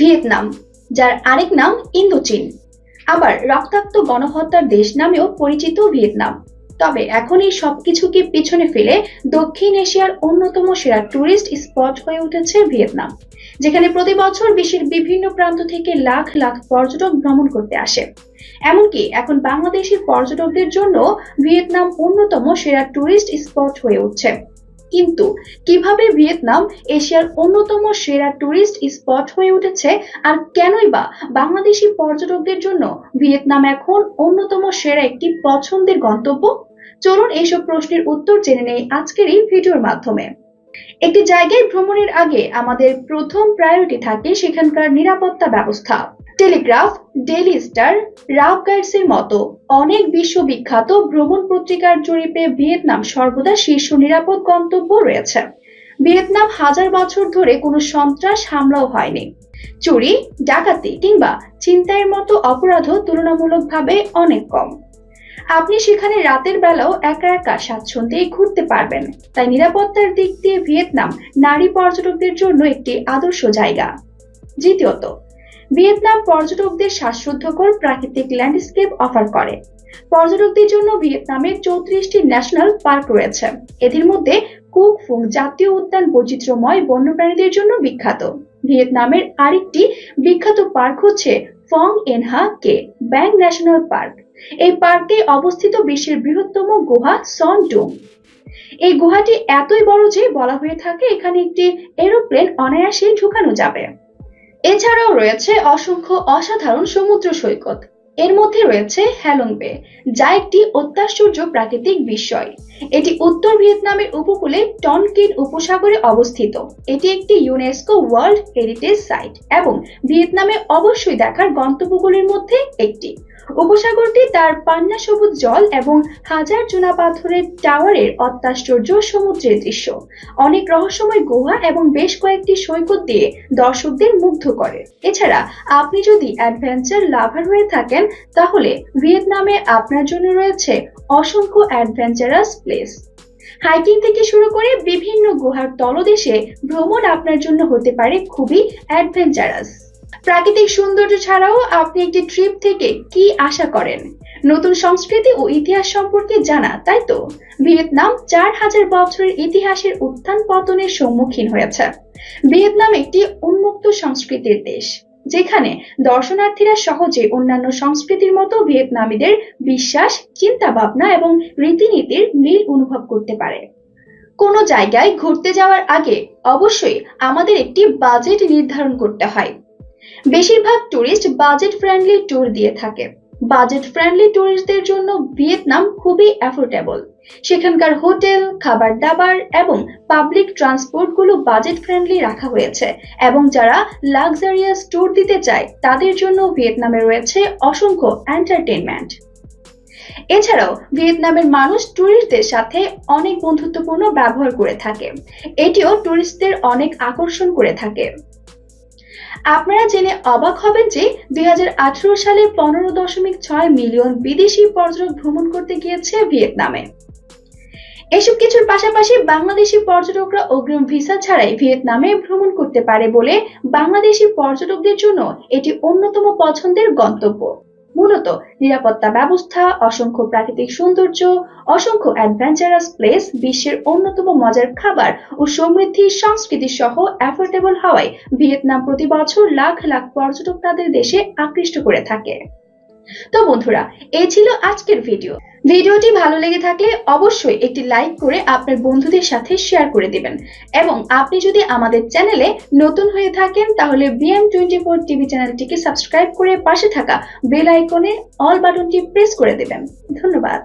Vietnam, যার আরেক নাম ইন্দোচীন। আবার রক্তাক্ত গণহত্যার দেশ নামেও পরিচিত ভিয়েতনাম। তবে এখন এই সবকিছুকে পিছনে ফেলে দক্ষিণ এশিয়ার অন্যতম সেরা ট্যুরিস্ট স্পট হয়ে উঠেছে ভিয়েতনাম, যেখানে প্রতি বছর বিশ্বের বিভিন্ন প্রান্ত থেকে লাখ লাখ পর্যটক ভ্রমণ করতে আসে। এমনকি এখন বাংলাদেশি পর্যটকদের জন্য ভিয়েতনাম অন্যতম সেরা ট্যুরিস্ট স্পট হয়ে উঠছে। কিন্তু কীভাবে ভিয়েতনাম এশিয়ার অন্যতম সেরা ট্যুরিস্ট স্পট হয়ে উঠেছে আর কেনই বা বাংলাদেশি পর্যটকদের জন্য ভিয়েতনাম এখন অন্যতম সেরা একটি পছন্দের গন্তব্য? চলুন এইসব প্রশ্নের উত্তর জেনে নেই আজকের এই ভিডিওর মাধ্যমে। একটি জায়গায় ভ্রমণের আগে আমাদের প্রথম প্রায়োরিটি থাকে সেখানকার নিরাপত্তা ব্যবস্থা। Telegraph Daily Star Rough Guides এর মতো অনেক বিশ্ববিখ্যাত ভ্রমণ পত্রিকার জরিপে ভিয়েতনাম সর্বদা শীর্ষ নিরাপদ গন্তব্য রয়েছে। ভিয়েতনাম হাজার বছর ধরে কোনো সন্ত্রাস হামলাও হয়নি। চুরি, ডাকাতি কিংবা ছিনতাইয়ের মতো অপরাধও তুলনামূলকভাবে অনেক কম। আপনি সেখানে রাতের বেলাও একা একা স্বাচ্ছন্দ্যে ঘুরতে পারবেন। তাই নিরাপত্তার দিক দিয়ে ভিয়েতনাম নারী পর্যটকদের জন্য একটি আদর্শ জায়গা। দ্বিতীয়ত ভিয়েতনাম পর্যটকদের শ্বাসরুদ্ধকর প্রাকৃতিক ল্যান্ডস্কেপ অফার করে। পর্যটকদের জন্য ভিয়েতনামে চৌত্রিশটি ন্যাশনাল পার্ক রয়েছে। এদের মধ্যে কুক ফুং জাতীয় উদ্যান বৈচিত্র্যময় বন্যপ্রাণীদের জন্য বিখ্যাত। ভিয়েতনামের আরেকটি বিখ্যাত পার্ক হচ্ছে ফং এনহা কে, ব্যাং ন্যাশনাল পার্ক। এই পার্কে অবস্থিত বিশ্বের বৃহত্তম গুহা সন ডুম এই গুহাটি এতই বড় যে বলা হয়ে থাকে, এখানে একটি এরোপ্লেন অনায়াসে ঢুকানো যাবে। এছাড়াও রয়েছে অসংখ্য অসাধারণ সমুদ্র সৈকত। এর মধ্যে রয়েছে হ্যালং বে, যা একটি অত্যাশ্চর্য প্রাকৃতিক বিস্ময়। এটি উত্তর ভিয়েতনামের উপকূলে টনকিন উপসাগরে অবস্থিত। এটি একটি ইউনেস্কো ওয়ার্ল্ড হেরিটেজ সাইট এবং ভিয়েতনামে অবশ্যই দেখার গন্তব্যগুলির মধ্যে একটি। উপসাগরটি তার পান্না সবুজ জল এবং হাজার চুনা পাথরের টাওয়ারের অত্যাশ্চর্য সমুদ্রের দৃশ্য। অনেক রহস্যময় গুহা এবং বেশ কয়েকটি সৈকত দিয়ে দর্শকদের মুগ্ধ করে। এছাড়া আপনি যদি অ্যাডভেঞ্চার লাভার হয়ে থাকেন তাহলে ভিয়েতনামে আপনার জন্য রয়েছে অসংখ্য অ্যাডভেঞ্চারাস প্লেস। হাইকিং থেকে শুরু করে বিভিন্ন গুহার তলদেশে ভ্রমণ আপনার জন্য হতে পারে খুবই অ্যাডভেঞ্চারাস। প্রাকৃতিক সৌন্দর্য ছাড়াও আপনি একটি ট্রিপ থেকে কি আশা করেন? নতুন সংস্কৃতি ও ইতিহাস সম্পর্কে জানা, তাই তো? ভিয়েতনাম চার হাজার বছরের ইতিহাসের উত্থান পতনের সম্মুখীন হয়েছে। ভিয়েতনাম একটি উন্মুক্ত সংস্কৃতির দেশ। যেখানে দর্শনার্থীরা সহজে অন্যান্য সংস্কৃতির মতো ভিয়েতনামীদের বিশ্বাস চিন্তা ভাবনা এবং রীতিনীতির মিল অনুভব করতে পারে। কোনো জায়গায় ঘুরতে যাওয়ার আগে অবশ্যই আমাদের একটি বাজেট নির্ধারণ করতে হয়। বেশিরভাগ ট্যুরিস্ট বাজেট ফ্রেন্ডলি ট্যুর দিয়ে থাকে। বাজেট ফ্রেন্ডলি ট্যুরিস্টদের জন্য ভিয়েতনাম খুবই অ্যাফোর্ডেবল সেখানকার হোটেল খাবার দাবার এবং পাবলিক ট্রান্সপোর্টগুলো বাজেট ফ্রেন্ডলি রাখা হয়েছে এবং যারা লাক্সারিয়াস ট্যুর দিতে চায়, তাদের জন্য ভিয়েতনামে রয়েছে অসংখ্য এন্টারটেনমেন্ট এছাড়াও, ভিয়েতনামের মানুষ ট্যুরিস্টদের সাথে অনেক বন্ধুত্বপূর্ণ ব্যবহার করে থাকে। এটিও ট্যুরিস্টদের অনেক আকর্ষণ করে থাকে। আপনারা জেনে অবাক হবেন যে দুই হাজার আঠারো সালে পনেরো দশমিক ছয় মিলিয়ন বিদেশি পর্যটক ভ্রমণ করতে গিয়েছে ভিয়েতনামে। এসব কিছুর পাশাপাশি বাংলাদেশি পর্যটকরা অগ্রিম ভিসা ছাড়াই ভিয়েতনামে ভ্রমণ করতে পারে বলে বাংলাদেশি পর্যটকদের জন্য এটি অন্যতম পছন্দের গন্তব্য। মূলত নিরাপত্তা ব্যবস্থা, অসংখ্য প্রাকৃতিক সৌন্দর্য, অসংখ্য অ্যাডভেঞ্চারাস প্লেস বিশ্বের অন্যতম মজার খাবার ও সমৃদ্ধি সংস্কৃতি সহ অ্যাফোর্ডেবল হওয়ায় ভিয়েতনাম প্রতি বছর লাখ লাখ পর্যটক তাদের দেশে আকৃষ্ট করে থাকে। তো বন্ধুরা এই ছিল আজকের ভিডিও ভিডিওটি ভালো লেগে থাকলে অবশ্যই একটি লাইক করে আপনার বন্ধুদের সাথে শেয়ার করে দিবেন। এবং আপনি যদি আমাদের চ্যানেলে নতুন হয়ে থাকেন, তাহলে B M twenty four TV চ্যানেলটিকে সাবস্ক্রাইব করে পাশে থাকা বেল আইকনে অল বাটনটি প্রেস করে দেবেন। ধন্যবাদ।